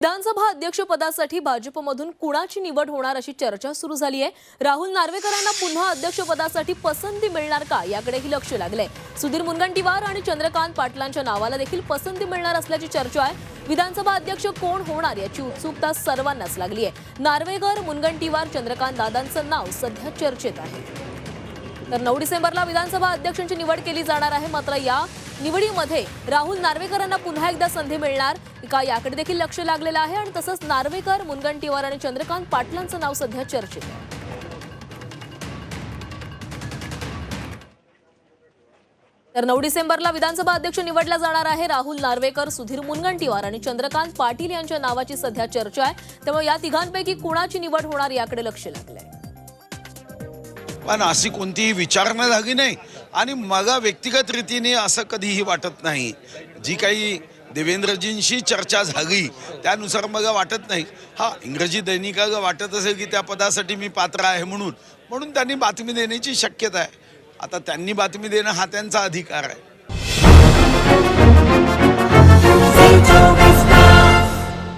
विधानसभा अध्यक्षपदासाठी भाजपमधून कुणाची निवड होणार अशी चर्चा सुरू झाली आहे? राहुल नार्वेकरांना पुन्हा अध्यक्षपदासाठी पसंती मिळणार का? याकडेही लक्ष लागलंय. सुधीर मुनगंटीवार आणि चंद्रकांत पाटलांच्या नावाला देखील पसंती मिळणार असल्याची चर्चा आहे. विधानसभा अध्यक्ष कोण होणार याची उत्सुकता सर्वांनाच लागली आहे नार्वेकर मुनगंटीवार चंद्रकांत दादांचं नाव सध्या चर्चेत आहे. तर नऊ डिसेंबरला विधानसभा अध्यक्षांची निवड केली जाणार आहे. मात्र या निवडीमध्ये राहुल नार्वेकरांना पुन्हा एकदा संधी मिळणार. का याकडे देखील लक्ष लागलेलं आहे आणि तसंच नार्वेकर मुनगंटीवार आणि चंद्रकांत पाटलांचं नाव सध्या चर्चेत. आहे तर नऊ डिसेंबरला विधानसभा अध्यक्ष निवडला जाणार आहे. राहुल नार्वेकर सुधीर मुनगंटीवार आणि चंद्रकांत पाटील यांच्या नावाची सध्या चर्चा आहे. त्यामुळे या तिघांपैकी कुणाची निवड होणार याकडे लक्ष लागलंय? पण अशी कोणतीही विचारणा झाली नाही. आणि मला व्यक्तिगत रीतीने असं कधीही वाटत नाही. जी काही देवेंद्रजींशी चर्चा झाली त्यानुसार मला वाटत नाही. हा इंग्रजी दैनिकाला वाटत असेल की त्या पदासाठी मी पात्र आहे म्हणून. म्हणून त्यांनी बातमी देण्याची शक्यता आहे. आता त्यांनी बातमी देणं हा त्यांचा अधिकार आहे.